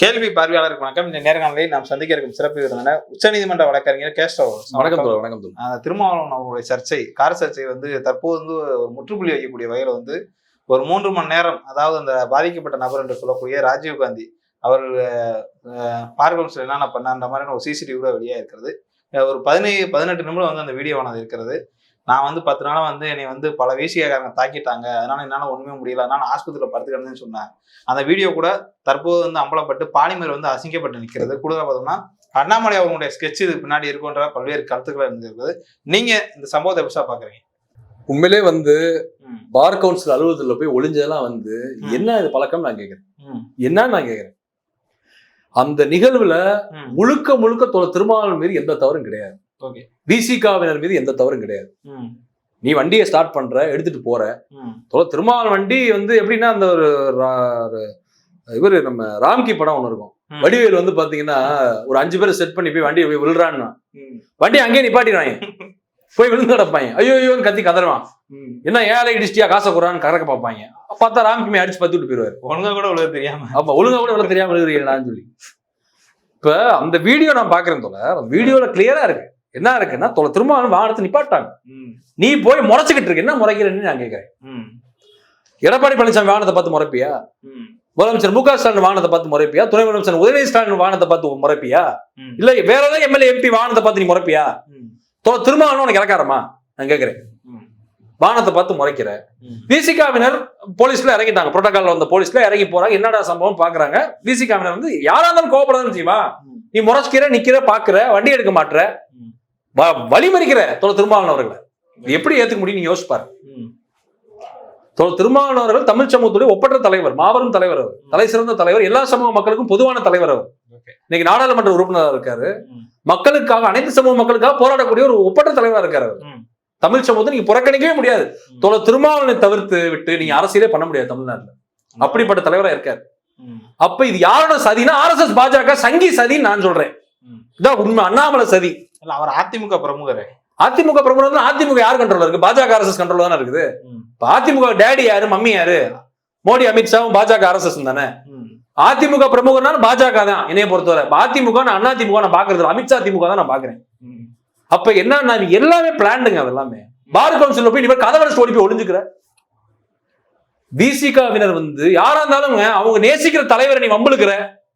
கேள்வி பார்வையாளருக்கு வணக்கம். இந்த நேர்காணலில் நாம் சந்திக்க இருக்கும் சிறப்பு விருந்தினர் உச்சநீதிமன்ற வழக்கறிஞர் கேஸ்டோ வணக்கம் தோழர் வணக்கம் அந்த திருமாவளவன் அவர்களுடைய சர்ச்சை கார சர்ச்சை வந்து தற்போது வந்து முற்றுப்புள்ளி வைக்கக்கூடிய வகையில் வந்து ஒரு மூன்று மணி நேரம் அதாவது அந்த பாதிக்கப்பட்ட நபர் என்று சொல்லக்கூடிய ராஜீவ் காந்தி அவர் பார்கவுன்சில் என்னென்ன பண்ணான்ற மாதிரியான ஒரு சிசிடிவி கூட வெளியாக இருக்கிறது ஒரு பதினேழு பதினெட்டு நிமிடம் வந்து அந்த வீடியோவானது இருக்கிறது. நான் வந்து பத்து நாளா வந்து என்னை வந்து பல வீசியக்காரங்க தாக்கிட்டாங்க. அதனால என்னால் ஒண்ணுமே முடியல. அதனால ஆஸ்பத்திரியில் படுத்துக்கிறேன்னு சொன்னேன். அந்த வீடியோ கூட தற்போது வந்து அம்பலப்பட்டு பாலிமர் வந்து அசிங்கப்பட்டு நிற்கிறது கூடுதலாக பார்த்தோம்னா அண்ணாமலை அவர்களுடைய ஸ்கெட்ச் இது பின்னாடி இருக்குன்ற பல்வேறு கருத்துக்கள் இருந்திருக்குது. நீங்க இந்த சம்பவத்தை எப்படிசா பாக்குறீங்க? உண்மையிலே வந்து பார் கவுன்சில் அலுவலகத்துல போய் ஒளிஞ்சதெல்லாம் வந்து. என்ன இது பழக்கம் நான் கேட்கிறேன் என்னன்னு நான் கேட்கிறேன் அந்த நிகழ்வுல. முழுக்க முழுக்க தொலை திருமாவளவன் மீது எந்த தவறும் கிடையாது. விசிகாவினர் மீது எந்த தவறும் கிடையாது. நீ வண்டியை ஸ்டார்ட் பண்ற எடுத்துட்டு போற. திருமாவளவன் வண்டி வந்து எப்படின்னா அந்த ஒரு இவர் நம்ம ராம்கி படம் ஒன்று இருக்கும். வடிவேல் வந்து பாத்தீங்கன்னா ஒரு அஞ்சு பேரை செட் பண்ணி போய் வண்டியை போய் விழுறான்னா வண்டி அங்கேயே நிப்பாட்டிடுவாங்க. போய் விழுந்து கிடப்பாங்க. ஐயோ ஐயோன்னு கத்தி கதறுவான். என்ன ஏழை இடிச்சிட்டியா காசை குறான்னு கறக்க பார்ப்பாங்க. பார்த்தா ராம்கிமே அடிச்சு பத்து விட்டு போயிருவாரு. ஒழுங்கா கூட உள்ள தெரியாம. அப்ப ஒழுங்கா கூட இவ்வளவு தெரியாம எழுதுறீங்களான்னு சொல்லி. இப்ப அந்த வீடியோ நான் பாக்குறேன் தோல வீடியோல கிளியரா இருக்கு. என்ன இருக்குன்னா திரும்ப வாகனத்தை நிப்பாட்டாங்க. நீ போய் முறைச்சுக்கிட்டு இருக்க. என்ன முறைக்கிறேன்னு நான் கேட்கிறேன். எடப்பாடி பழனிசாமி வாகனத்தை பார்த்து முறைப்பியா? முதலமைச்சர் மு க ஸ்டாலின் வாகனத்தை பார்த்து முறைப்பியா? துணை முதலமைச்சர் உதயநிதி ஸ்டாலின் வாகனத்தை பார்த்து முறைப்பியா? இல்ல வேற ஏதாவது எம்எல்ஏ எம்பி வாகனத்தை பார்த்து நீ முறைப்பியா? திரும்ப உனக்கு இறக்காரமா? நான் கேட்கிறேன். ம், வாகனத்தை பார்த்து முறைக்கிற. விசிகாவினர் போலீஸ்ல இறங்கிட்டாங்க புரோட்டோகால்ல வந்த போலீஸ்ல இறங்கி போறாங்க. என்னடா சம்பவம் பாக்குறாங்க? விசிகாவினர் வந்து யாரா இருந்தாலும் கோபப்படாதான் செய்வா. நீ முறைச்சிக்கிற நிக்கிற பாக்குற வண்டி எடுக்க மாட்ற ம். வ- வழிமறிக்கிற தொலை திருமாவளவர்களை இது எப்படி ஏத்துக்க முடியும் நீங்க யோசிச்சு பாருங்க. ம், தொலை திருமாவளவர்கள் தமிழ் சமூகத்துடைய ஒப்பற்ற தலைவர் மாபெரும் தலைவர் அவர். தலை சிறந்த தலைவர் எல்லா சமூக மக்களுக்கும் பொதுவான தலைவர் அவர். இன்னைக்கு நாடாளுமன்ற உறுப்பினராக இருக்காரு. மக்களுக்காக அனைத்து சமூக மக்களுக்காக போராடக்கூடிய ஒரு ஒப்பற்ற தலைவரா இருக்காரு அவர். தமிழ் சமூகத்தை நீங்க புறக்கணிக்கவே முடியாது. தொலை திருமாவளவனை தவிர்த்து விட்டு நீங்க அரசியலே பண்ண முடியாது தமிழ்நாட்டுல. அப்படிப்பட்ட தலைவரா இருக்காரு. அப்ப இது யாரோட சதினா ஆர்எஸ்எஸ் பாஜக சங்கி சதின்னு நான் சொல்றேன். இதான் உண்மை அண்ணாமலை சதி. இல்ல அவர் அதிமுக பிரமுகரே. அதிமுக பிரமுகர் அதிமுக யார் கண்ட்ரோல் இருக்கு? பாஜக ஆர்எஸ்எஸ் கண்ட்ரோல் தானே இருக்குது? அதிமுக டேடி யாரு? மம்மி யாரு? மோடி அமித்ஷாவும் பாஜக ஆர்எஸ்எஸ் தானே? அதிமுக பிரமுகர்னாலும் பாஜக தான் என்னைய பொறுத்தவரை. அதிமுக நான் அண்ணா திமுக நான் பாக்குறது. அமித்ஷா திமுக தான் நான் பாக்குறேன். அப்ப என்ன எல்லாமே பிளான்டுங்க அது எல்லாமே. பார் கவுன்சில் போய் போய் கதவரை ஓடி போய் ஒளிஞ்சுக்கிற. விசிகாவினர் வந்து யாரா இருந்தாலும் அவங்க நேசிக்கிற தலைவரை நீ வம்புழுக்கிற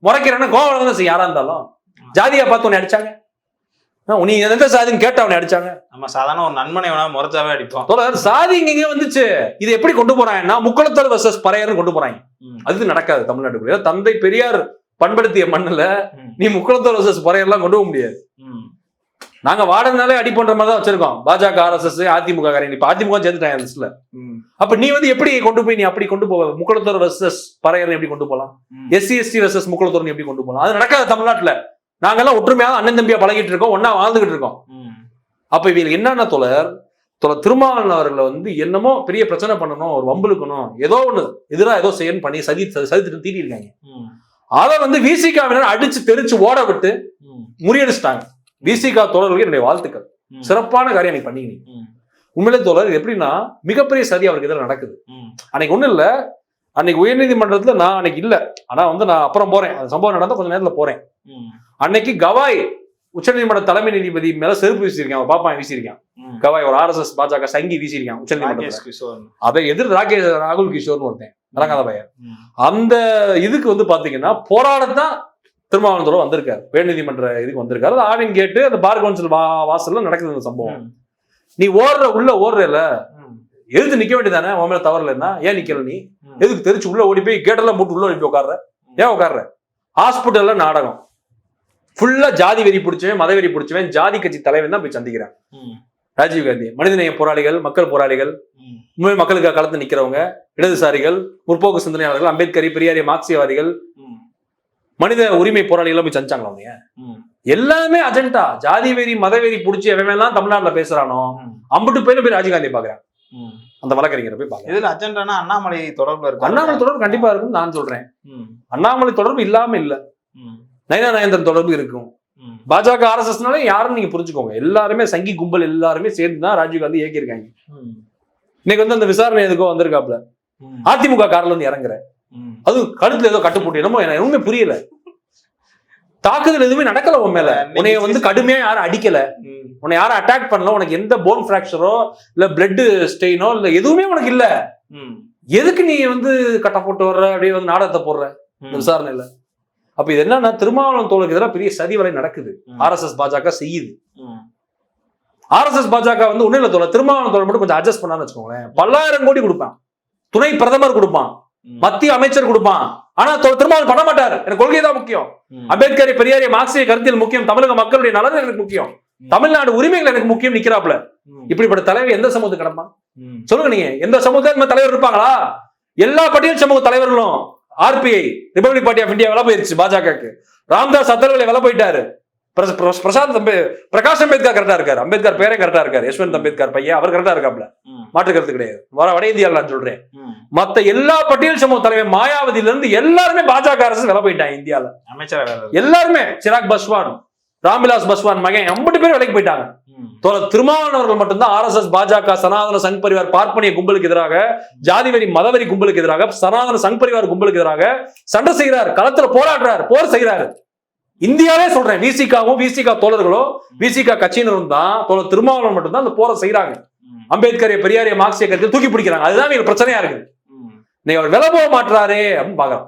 முறைக்கிறன்னா கோவம் தான் யாரா இருந்தாலும். ஜாதியா பார்த்து உன்னை அடிச்சாங்க. நீ எந்த சாதின்னு கேட்ட அவனை அடிச்சாங்க. நம்ம சாதாரண ஒரு நண்பனை வேணா முறைச்சாவே அடிப்போம் சாதி இங்க வந்துச்சு. இது எப்படி கொண்டு போறாங்கன்னா முக்குளத்தர் வர்சஸ் பறையர்னு கொண்டு போறாங்க. அது நடக்காது தமிழ்நாட்டுக்குள்ள. தந்தை பெரியார் பண்படுத்திய மண்ணுல நீ முக்குளத்தர் வர்சஸ் பறையர்லாம் கொண்டு போக முடியாது. நாங்க வாடனாலே அடி பண்ற மாதிரி தான் வச்சிருக்கோம். பாஜக ஆர்எஸ்எஸ் அதிமுக காரங்க. இப்ப அதிமுக சேர்ந்துட்டாங்க லிஸ்ட்ல அப்ப நீ வந்து எப்படி கொண்டு போய் நீ அப்படி கொண்டு போவ முக்குளத்தூர் வர்சஸ் பறையர் எப்படி கொண்டு போலாம் ம். எஸ்சி எஸ்டி வர்சஸ் முக்குளத்தூர் எப்படி கொண்டு போலாம் அது நடக்காது தமிழ்நாட்டுல. நாங்கெல்லாம் ஒற்றுமையாக அண்ணன் தம்பியா பழகிட்டு இருக்கோம் ஒண்ணா வாழ்ந்துகிட்டு இருக்கோம். அப்ப இவங்க என்னென்ன தொடர் தொடர் திருமாவளவன் அவர்களை வந்து என்னமோ பெரிய பிரச்சனை பண்ணணும் ஒரு வம்புழுக்கணும் ஏதோ ஒண்ணு எதிரா ஏதோ செய்யணும் பண்ணி சதி சதித்திட்டு தீட்டி இருக்காங்க ம், அதை வந்து விசிகாவினர் அடிச்சு தெரிச்சு ஓட விட்டு முறியடிச்சிட்டாங்க. விசிகா தொடர்களுக்கு என்னுடைய வாழ்த்துக்கள். சிறப்பான காரியம் நீ பண்ணீங்க. உண்மையிலே தோழர் இது எப்படின்னா மிகப்பெரிய சதி அவருக்கு எதிராக நடக்குது. அன்னைக்கு ஒண்ணும் இல்ல. அன்னைக்கு உயர்நீதிமன்றத்துல நான் அன்னைக்கு இல்ல. ஆனா வந்து நான் அப்புறம் போறேன். அந்த சம்பவம் நடந்தா கொஞ்ச நேரத்துல போறேன். அன்னைக்கு கவாய் உச்சநீதிமன்ற தலைமை நீதிபதி மேல செருப்பு வீசியிருக்கான் பாப்பான் வீசியிருக்கான். கவாய் ஒரு ஆர்எஸ்எஸ் பாஜக சங்கி வீசியிருக்கான் கிஷோர் அதை எதிர் ராகேஷ் ராகுல் கிஷோர்னு ஒருத்தன் விளங்காத பையன். அந்த இதுக்கு வந்து பாத்தீங்கன்னா போராடத்தான் திருமாவளவன் வந்திருக்காரு. உயர்நீதிமன்ற இதுக்கு வந்திருக்காரு. அது ஆவின் கேட்டு அந்த பார் கவுன்சில் வா வாசல்ல நடக்குது இந்த சம்பவம். நீ ஓடுற உள்ள ஓடுறல எதிர்த்து நிக்க வேண்டியதானே? உன் மேல தவறலன்னா ஏன் நிக்கல நீ. எதுக்கு தெரிச்சு உள்ள ஓடி போய் கேட்டெல்லாம் போட்டு உள்ள ஓடி போய் உட்கார்ற? ஏன் உட்கார்ற? ஹாஸ்பிட்டல்ல நாடகம். ஃபுல்லா ஜாதி வெறி பிடிச்சவன் மத வெறி பிடிச்சவன் ஜாதி கட்சி தலைவன் தான் போய் சந்திக்கிறான். ராஜீவ் காந்தி மனிதநேய போராளிகள் மக்கள் போராளிகள் உண்மை மக்களுக்காக கலந்து நிக்கிறவங்க இடதுசாரிகள் முற்போக்கு சிந்தனையாளர்கள் அம்பேத்கரி பெரியாரிய மார்க்சியவாதிகள் மனித உரிமை போராளிகள் போய் சந்திச்சாங்களா அவங்க எல்லாமே அஜெண்டா ஜாதி வெறி மத வெறி பிடிச்சி எவன் எல்லாம் தமிழ்நாட்டுல பேசுறானோ அம்புட்டு பேரும் போய் ராஜீவ்காந்தி பாக்குறேன். அந்த வழக்கறிஞரை போய் பாக்குறேன் இதுல அஜெண்டானா அண்ணாமலை தொடர்புல இருக்கு? அண்ணாமலை தொடர்பு கண்டிப்பா இருக்கும்னு நான் சொல்றேன். அண்ணாமலை தொடர்பு இல்லாம இல்ல. நயனா நயந்திரன் தொடர்பு இருக்கும். பாஜக ஆர்எஸ்எஸ்னாலே யாரும் நீங்க புரிஞ்சுக்கோங்க. எல்லாருமே சங்கி கும்பல் எல்லாருமே சேர்ந்து தான் ராஜீவ்காந்தி இயக்கியிருக்காங்க. ம், இன்னைக்கு வந்து அந்த விசாரணை எதுக்கோ வந்திருக்காப்ல அதிமுக கார்ல வந்து இறங்குற. அதுவும் கழுத்துல ஏதோ கட்டு போட்டு என்னமோ ஒண்ணுமே புரியல. தாக்குதல் எதுவுமே நடக்கல உன் மேல. உன்னைய வந்து கடுமையா யாரும் அடிக்கல. உன்னை யாரும் அட்டாக் பண்ணல. உனக்கு எந்த போன் ஃபிராக்சரோ இல்ல பிளட் ஸ்டெயினோ இல்ல எதுவுமே உனக்கு இல்ல. எதுக்கு நீ வந்து கட்ட போட்டு வர்ற அப்படியே வந்து நாடகத்தை போடுற. விசாரணையில. அப்ப இது என்னன்னா திருமாவளவன் எதிராக பெரிய சதி வரை நடக்குது. ஆர்எஸ்எஸ் பாஜக செய்யுது. ஆர்எஸ்எஸ் பாஜக வந்து ஒண்ணு இல்ல தோல திருமாவளவன் தோல் மட்டும் கொஞ்சம் அட்ஜஸ்ட் பண்ணான்னு வச்சுக்கோங்களேன். பல்லாயிரம் கோடி கொடுப்பான். துணை பிரதமர் கொடுப்பான். மத்திய அமைச்சர் கொடுப்பான். ஆனா திருமாவளவன் பண்ண மாட்டார். எனக்கு கொள்கை தான் முக்கியம். அம்பேத்கர் பெரியாரிய மார்க்சிய கருத்தியல் முக்கியம். தமிழக மக்களுடைய நலன் எனக்கு முக்கியம். தமிழ்நாடு உரிமைகள் எனக்கு முக்கியம் நிக்கிறாப்ல இப்படிப்பட்ட தலைவர் எந்த சமூகத்துக்கு கிடப்பான்? சொல்லுங்க நீங்க. எந்த சமூகத்துல இந்த தலைவர் இருப்பாங்களா? எல்லா பட்டியல் சமூக தலைவர்களும். RPI republic party of India வில போயிருச்சு பாஜகக்கு ராம்தாஸ் அத்தர்வலை வில போயிட்டாரு பிரச- பிரச- பிரசாந்த் பிரகாஷ் அம்பேத்கர் கரெக்டா இருக்காரு. அம்பேத்கர் பேரே கரெக்டா இருக்காரு. யஷ்வந்த் அம்பேத்கர் பையன் அவர் கரெக்டா இருக்காப்ல ம், மாற்று கருத்து கிடையாது. வர வட இந்தியாவில் நான் சொல்றேன். மத்த எல்லா பட்டியல் சமூக தலைவர் மாயாவதியில இருந்து எல்லாருமே பாஜக அரசு வில போயிட்டாங்க இந்தியால அமைச்சரா. எல்லாருமே சிராக் பஸ்வான் ராம்விலாஸ் பஸ்வான் மகன் ஐம்பது பேர் விலைக்கு போயிட்டாங்க. ம், தோழர் திருமாவளவன் அவர்கள் மட்டும்தான் ஆர்எஸ்எஸ் பாஜக சனாதன சங் பரிவார் பார்ப்பனிய கும்பலுக்கு எதிராக ஜாதிவெறி மதவெறி கும்பலுக்கு எதிராக சனாதன சங் பரிவார் கும்பலுக்கு எதிராக சண்டை செய்கிறார் களத்துல போராடுறார் போர் செய்கிறாரு. இந்தியாவே சொல்றேன் விசிகாவும் விசிகா தோழர்களும் விசிகா கட்சியினரும் தான் தோழர் திருமாவளவன் மட்டும்தான் அந்த போரை செய்யறாங்க ம், அம்பேத்கர் பெரியாரிய மார்க்சிய கருத்தில் தூக்கி பிடிக்கிறாங்க. அதுதான் இவங்க பிரச்சனையா இருக்குது. ம். நீங்க அவர் வில போக மாட்டுறாரே அப்படின்னு பாக்குறான்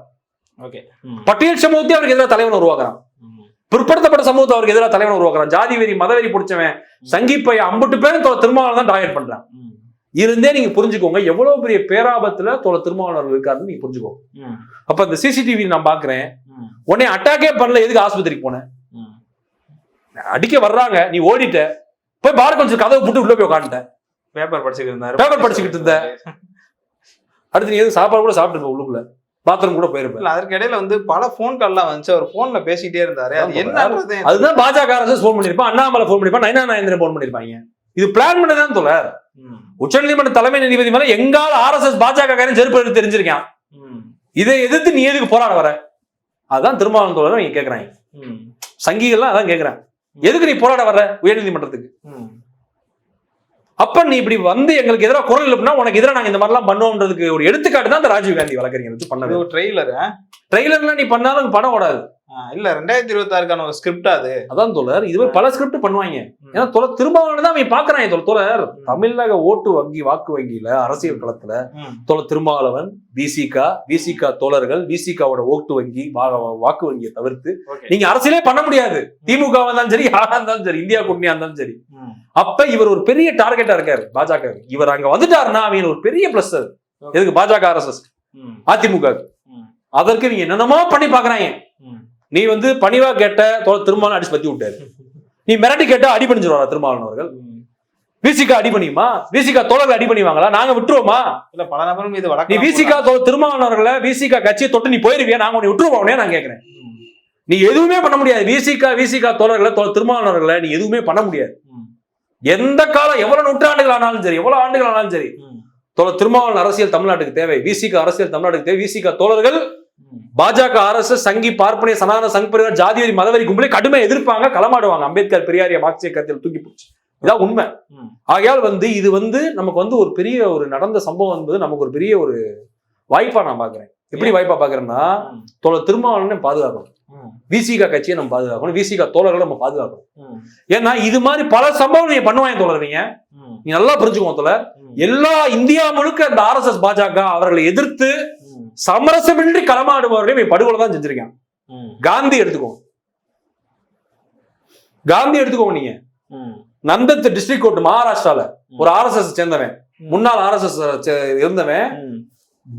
ஓகே. ம், பட்டியல் சமூகத்தை அவருக்கு எதிராக தலைவன் உருவாக்குறான். பிற்படுத்தப்பட்ட சமூகத்தை அவருக்கு எதிராக தலைவன் உருவாக்குறான். ஜாதி வெறி மதவெறி பிடிச்சவன் சங்கிப்பை அம்புட்டு பேரும் தோழர் திருமாவளவன் தான் டார்கெட் பண்றான். இருந்தே நீங்க புரிஞ்சுக்கோங்க எவ்வளவு பெரிய பேராபத்துல தோழ திருமாவளவன் இருக்காருன்னு நீங்க புரிஞ்சுக்கோங்க. அப்ப இந்த சிசிடிவி நான் பாக்குறேன். ம், உன்னை அட்டாக்கே பண்ணல எதுக்கு ஆஸ்பத்திரிக்கு போனேன். அடிக்க வர்றாங்க நீ ஓடிட்ட. போய் பார் கொஞ்சம் கதவை போட்டு உள்ள போய் உட்காந்துட்ட பேப்பர் படிச்சுக்கிட்டு இருந்தாரு. பேப்பர் படிச்சுக்கிட்டு இருந்த. அடுத்து நீ எதுவும் சாப்பாடு கூட சாப்பிட்டு உள்ளுக்குள்ள? பாத்ரூம் கூட போயிருப்ப இல்ல அதற்கு இடையில வந்து பல போன் கால்லாம் வந்துச்சு. அவர் போன்ல பேசிட்டே இருந்தாரு. அது. என்னன்றது அதுதான் பாஜக அரசு ஃபோன் பண்ணிருப்பான் அண்ணாமலை ஃபோன் பண்ணிருப்பான் நயனா நாயந்திரன் ஃபோன் பண்ணிருப்பாங்க. இது பிளான் பண்ணதான் ம், உச்சநீதிமன்ற தலைமை நீதிபதி மேல எங்கால ஆர்எஸ்எஸ் பாஜக காரன் செருப்பு எடுத்து தெரிஞ்சிருக்கான். இதை எதிர்த்து நீ எதுக்கு போராட வர? அதான் திருமாவளவன் தோழர் நீங்க கேக்குறாங்க. சங்கிகள்லாம் அதான் கேக்குறேன் எதுக்கு நீ போராட வர்ற? உயர்நீதிமன்றத்துக்கு. அப்ப நீ இப்படி வந்து எங்களுக்கு எதிராக குரல் எழுப்புனா உனக்கு எதிராக நாங்க இந்த மாதிரிலாம் பண்ணுவோம்ன்றதுக்கு ஒரு எடுத்துக்காட்டு தான் அந்த ராஜீவ் காந்தி வழக்கறிஞர் பண்ணது. ட்ரெய்லர் ட்ரெய்லர்லாம் நீ பண்ணாலும் படம் ஓடாது. இல்ல ரெண்டாயிரத்தி இருபத்தி ஆறுக்கான ஒரு ஸ்கிரிப்ட் அது. அதான் தோழர் இதுவே பல ஸ்கிரிப்ட் பண்ணுவாங்க. ஏன்னா தோழர் திருமாவளவன் தான் அவன் பாக்குறாங்க தோழர் தோழர் தமிழக ஓட்டு வங்கி வாக்கு வங்கியில அரசியல் களத்துல தோழர் திருமாவளவன் விசிகா விசிகா தோழர்கள் விசிகாவோட ஓட்டு வங்கி வாக்கு வங்கியை தவிர்த்து. நீங்க அரசியலே பண்ண முடியாது. திமுக இருந்தாலும் சரி யாரா இருந்தாலும் சரி இந்தியா கூட்டணியா இருந்தாலும் சரி. அப்ப இவர் ஒரு பெரிய டார்கெட்டா இருக்காரு பாஜக. இவர் அங்க வந்துட்டாருன்னா அவங்க ஒரு பெரிய பிளஸ் அது. எதுக்கு? பாஜக ஆர்எஸ்எஸ் ம், அதிமுக அதற்கு நீங்க என்னென்னமோ பண்ணி பாக்குறாங்க. நீ வந்து பணிவா கேட்ட திருமாவளவன் அடிச்சு பத்தி விட்டாரு. நீ மிரட்டி கேட்டா அடி பண்ணிச்சிருவாரா திருமாவளவன் அவர்கள். விசிகா அடி பண்ணியுமா? விசிகா தோழர்கள் அடி பண்ணிவாங்களா? நாங்க விட்டுருவோமா? இல்ல பல நபரும் இது நீ விசிகா அவர்களை விசிகா கட்சியை தொட்டு நீ போயிருவியா? நாங்க உன்னை விட்டுருவோம் நான் கேக்குறேன். நீ எதுவுமே பண்ண முடியாது. விசிகா விசிகா தோழர்களை தோழர் திருமாவளவன் அவர்களை நீ எதுவுமே பண்ண முடியாது. எந்த காலம் எவ்வளவு நூற்றாண்டுகள் ஆனாலும் சரி எவ்வளவு ஆண்டுகள் ஆனாலும் சரி திருமாவளவன் அரசியல் தமிழ்நாட்டுக்கு தேவை. விசிகா அரசியல் தமிழ்நாட்டுக்கு தேவை. விசிகா தோழர்கள் பாஜக அரசு சங்கி பார்ப்பனிய சனாதன சங் பரிவார் ஜாதிவெறி மதவெறி கும்பலை கடுமையா எதிர்ப்பாங்க களமாடுவாங்க. அம்பேத்கர் பெரியாரிய மார்க்சிய கருத்தில் தூக்கி போச்சு இதான் உண்மை. ஆகையால் வந்து இது வந்து நமக்கு வந்து ஒரு பெரிய ஒரு நடந்த சம்பவம் என்பது நமக்கு ஒரு பெரிய ஒரு வாய்ப்பா நான் பாக்குறேன் எப்படி வாய்ப்பா பாக்குறேன்னா தோழர் திருமாவளவனை பாதுகாக்கணும். விசிகா கட்சியை நம்ம பாதுகாக்கணும். விசிகா தோழர்களை நம்ம பாதுகாக்கணும். ஏன்னா இது மாதிரி பல சம்பவம் நீங்க பண்ணுவாங்க தோழர் நீங்க. நீ நல்லா புரிஞ்சுக்கோ தோழர். எல்லா இந்தியா முழுக்க அந்த ஆர்எஸ்எஸ் பாஜக அவர்களை எதிர்த்து சமரசமின்றி களமாடுபவர்களையும் இவன் படுகொலை தான் செஞ்சிருக்கான். காந்தி எடுத்துக்கோங்க. காந்தி எடுத்துக்கோங்க நீங்க. நந்தத் டிஸ்ட்ரிக்ட் கோர்ட் மகாராஷ்டிரால ஒரு ஆர்எஸ்எஸ் சேர்ந்தவன். முன்னாள் ஆர்எஸ்எஸ் இருந்தவன்.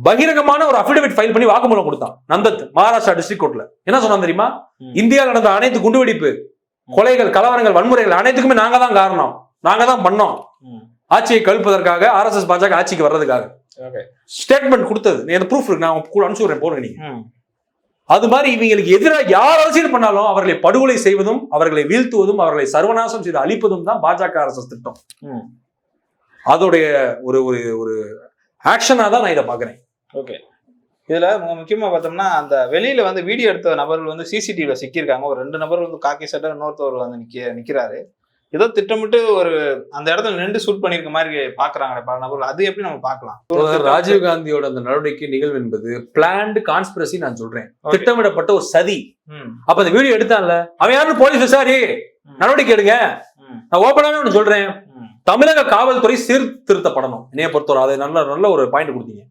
பகிரங்கமான ஒரு அபிடவிட் ஃபைல் பண்ணி வாக்குமூலம் கொடுத்தான். நந்தத் மகாராஷ்டிரா டிஸ்ட்ரிக்ட் கோர்ட்ல என்ன சொன்னான் தெரியுமா? இந்தியாவில் நடந்த அனைத்து குண்டுவெடிப்பு கொலைகள் கலவரங்கள் வன்முறைகள் அனைத்துக்குமே நாங்க தான் காரணம். நாங்க தான் பண்ணோம் ஆட்சியை கழிப்பதற்காக ஆர்எஸ்எஸ் பாஜக ஆட்சிக்கு வர்றதுக்காக. ஸ்டேட்மெண்ட் கொடுத்தது. நீ அந்த ப்ரூஃப் இருக்கு. நான் உங்களுக்கு அனுப்பிச்சு போடுங்க நீங்க அது மாதிரி இவங்களுக்கு எதிராக யார் அரசியல் பண்ணாலும் அவர்களை படுகொலை செய்வதும் அவர்களை வீழ்த்துவதும் அவர்களை சர்வநாசம் செய்து அழிப்பதும் தான் பாஜக அரசு திட்டம். அதோடைய ஒரு ஒரு ஒரு ஆக்ஷனா தான் நான் இதை பாக்குறேன் ஓகே இதுல மு- முக்கியமா பார்த்தோம்னா அந்த வெளியில வந்து வீடியோ எடுத்த நபர்கள் வந்து சிசிடிவில சிக்கியிருக்காங்க. ஒரு ரெண்டு நபர் வந்து காக்கி சட்டை இன்னொருத்தவர் வந்து நிக்க நிக்கிறாரு. ஏதோ திட்டமிட்டு ஒரு அந்த இடத்துல நின்று ஷூட் பண்ணிருக்க மாதிரி பாக்குறாங்களே பல நபர்கள். அது எப்படி நம்ம பார்க்கலாம்? ராஜீவ் காந்தியோட அந்த நடவடிக்கை நிகழ்வு என்பது பிளான்டு கான்ஸ்பிரசி நான் சொல்றேன். திட்டமிடப்பட்ட ஒரு சதி. அப்ப அந்த வீடியோ எடுத்தான்ல? அவன் யாருன்னு போலீஸ் விசாரி. நடவடிக்கை எடுங்க. நான் ஓப்பனாவே ஒண்ணு சொல்றேன். தமிழக காவல்துறை சீர்திருத்தப்படணும். என்னைய பொறுத்தவரை அது நல்ல நல்ல ஒரு பாயிண்ட் கொடுத்தீங்க.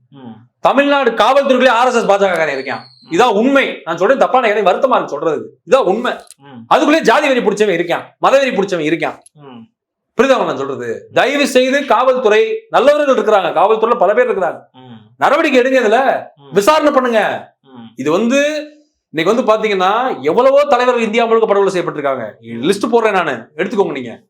தமிழ்நாடு காவல்துறையிலே ஆர்எஸ்எஸ் பாஜக இருக்கான். இதான் உண்மை. நான் சொல்றேன் தப்பான எனக்கு வருத்தமா இருக்கு சொல்றது. இதான் உண்மை. அதுக்குள்ளே ஜாதி வெறி பிடிச்சவன் இருக்கான். மத வெறி பிடிச்சவன் இருக்கான். புரியுதா நான் சொல்றது? தயவு செய்து காவல்துறை நல்லவர்கள் இருக்கிறாங்க. காவல்துறையில பல பேர் இருக்கிறாங்க. நடவடிக்கை எடுங்க இதுல. விசாரணை பண்ணுங்க. இது வந்து இன்னைக்கு வந்து பாத்தீங்கன்னா எவ்வளவோ தலைவர்கள் இந்தியா முழுக்க படுகொலை செய்யப்பட்டிருக்காங்க. லிஸ்ட் போடுறேன் நானு. எடுத்துக்கோங்க நீங்க.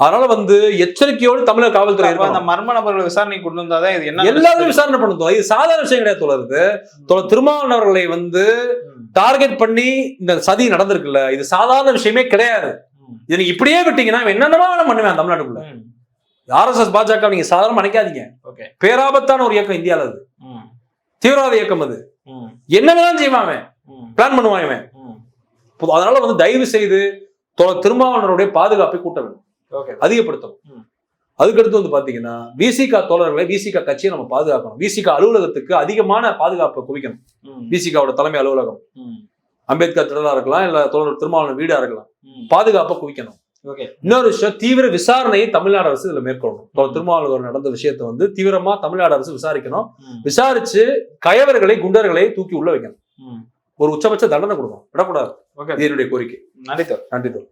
அதனால வந்து எச்சரிக்கையோடு தமிழக காவல்துறை அந்த. மர்ம நபர்களை விசாரணை கொண்டு வந்தாதான் இது என்ன எல்லாரும் விசாரணை பண்ணணும் இது சாதாரண விஷயம் கிடையாது தொடருது தோழர் திருமாவளவன் அவர்களை வந்து டார்கெட் பண்ணி இந்த சதி நடந்திருக்குல்ல இது சாதாரண விஷயமே கிடையாது. இது இப்படியே விட்டீங்கன்னா என்னென்னமா வேணா பண்ணுவேன் தமிழ்நாட்டுக்குள்ள. ஆர்எஸ்எஸ் பாஜக நீங்க சாதாரண நினைக்காதீங்க. ஓகே. பேராபத்தான ஒரு இயக்கம் இந்தியால அது. தீவிரவாத இயக்கம் அது. என்ன வேணாலும் செய்வான் பிளான் பண்ணுவான் அதனால வந்து தயவு செய்து தோழர் திருமாவளவனுடைய பாதுகாப்பை கூட்ட வேண்டும். அதிகப்படுத்தணும். அதுக்கடுத்து வந்து பாத்தீங்கன்னா விசிகா தோழர்களை விசிகா கட்சியை நம்ம பாதுகாக்கணும். விசிகா அலுவலகத்துக்கு அதிகமான பாதுகாப்பை குவிக்கணும். விசிகாவோட தலைமை அலுவலகம். அம்பேத்கர் திடலா இருக்கலாம் இல்ல தோழர் திருமாவளவன் வீடா இருக்கலாம். பாதுகாப்பை குவிக்கணும். இன்னொரு விஷயம் தீவிர விசாரணையை தமிழ்நாடு அரசு இதுல மேற்கொள்ளணும். திருமாவளவர் நடந்த விஷயத்தை வந்து தீவிரமா தமிழ்நாடு அரசு விசாரிக்கணும். விசாரிச்சு கயவர்களை குண்டர்களை தூக்கி உள்ள வைக்கணும். ஒரு உச்சபட்ச தண்டனை கொடுக்கணும். விடக்கூடாது. ஓகே இது என்னுடைய கோரிக்கை. நன்றி தோழர். நன்றி தோழர்.